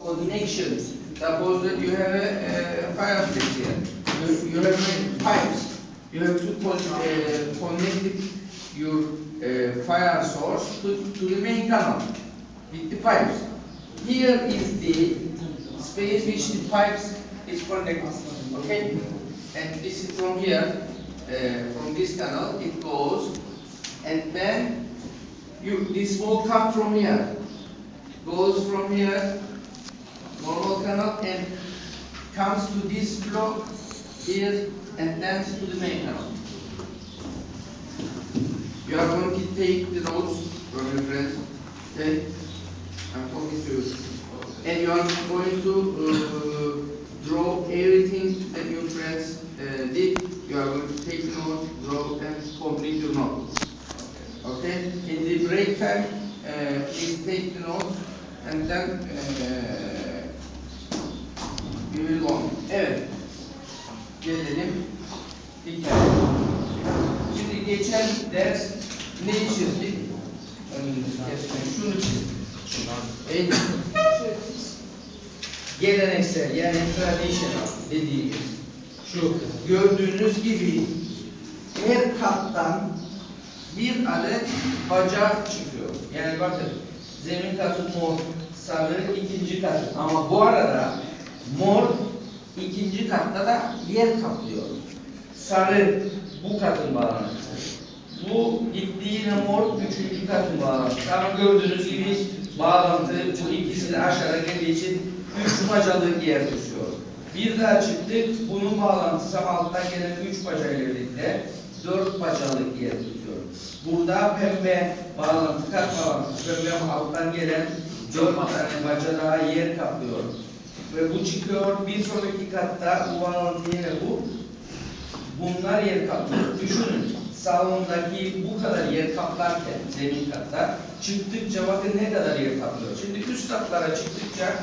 connection. Suppose that you have a, uh fire pit here. You, you have pipes. You have to uh, connect your uh, fire source to, to the main canal with the pipes. Here is the space which the pipes is connected. Okay? And this is from here, uh, from this canal, it goes, and then you this will come from here, goes from here, normal canal, and comes to this block here, and then to the main canal. You are going to take the notes from your friends, okay? I'm talking to you. And you are going to uh, draw everything that your friends uh, did. You are going to take notes, draw, and complete your notes. Okay? In the break time, uh, please take the notes, and then go on. Evet. Gelelim hikaye. Şimdi geçen ders ne çizdik? Şunu çizdik. En geleneksel yani traditional dediğimiz şu gördüğünüz gibi her kattan bir adet bacak çıkıyor. Yani bakın zemin katı mor, sarı ikinci katı. Ama bu arada mor ikinci katta da yer kaplıyor. Sarı bu katın bağlantısı. Bu gittiğine mor üçüncü katın bağlantısı. Ama gördüğünüz gibi bağlantı bu ikisi de aşağıda geldiği için üç bacalık yer tutuyor. Bir daha çıktık. Bunun bağlantısı alttan gelen üç bacayla birlikte dört bacalık yer tutuyor. Burada pembe bağlantı, kat bağlantısı, pembe alttan gelen dört tane baca daha yer kaplıyor. Ve bu çıkıyor. Bir sonraki katta bu bağlantı yine bu. Bunlar yer kaplıyor. Düşünün salondaki bu kadar yer kaplarken zemin katta çıktıkça bakın ne kadar yer kaplıyor. Şimdi üst katlara çıktıkça